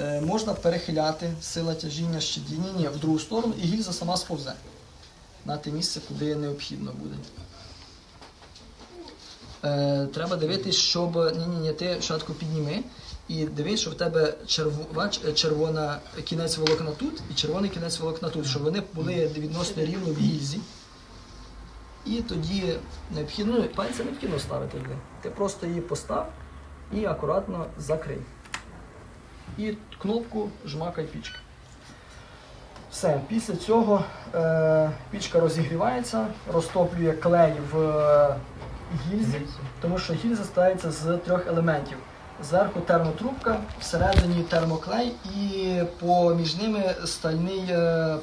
Е, можна перехиляти сила тяжіння щадіння ні, в другу сторону, і гільза сама сповзе на те місце, куди необхідно буде. Е, треба дивитись, щоб. Ні, ні, ні, ти шатку підніми і дивись, що в тебе черво, е, червона кінець волокна тут і червоний кінець волокна тут, щоб вони були відносно рівно в гільзі. І тоді необхідно, ну, пальця необхідно ставити. Ти просто її постав і акуратно закрий. І кнопку жмакай пічки. Все, після цього е, пічка розігрівається, розтоплює клей в е, гільзі, тому що гільза складається з трьох елементів. Зверху термотрубка, всередині термоклей і поміж ними стальний е,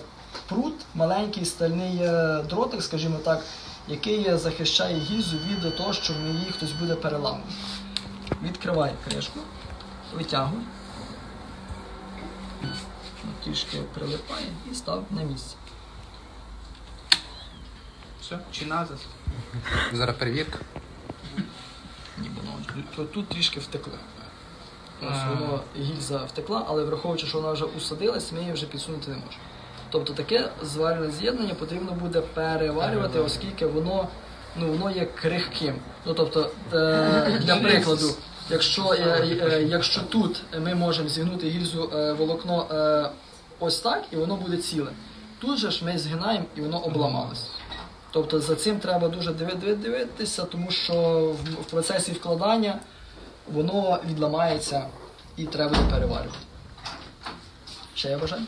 прут, маленький стальний е, дротик, скажімо так, який захищає гільзу від того, що в її хтось буде переламувати. Відкривай кришку, витягуй. Трішки прилипає і став на місце. Все, чи назад? Зараз перевірка. Ніби ну, тут, трішки втекло. Воно гільза втекла, але враховуючи, що вона вже усадилась, ми її вже підсунути не можемо. Тобто таке зварене з'єднання потрібно буде переварювати, оскільки воно, ну, воно є крихким. Ну, тобто, е, для прикладу, якщо, е, е, якщо тут ми можемо зігнути гільзу е, волокно е, ось так, і воно буде ціле. Тут же ж ми згинаємо і воно обламалось. Тобто за цим треба дуже диви- диви- дивитися, тому що в, процесі вкладання воно відламається і треба переварювати. Ще є бажання?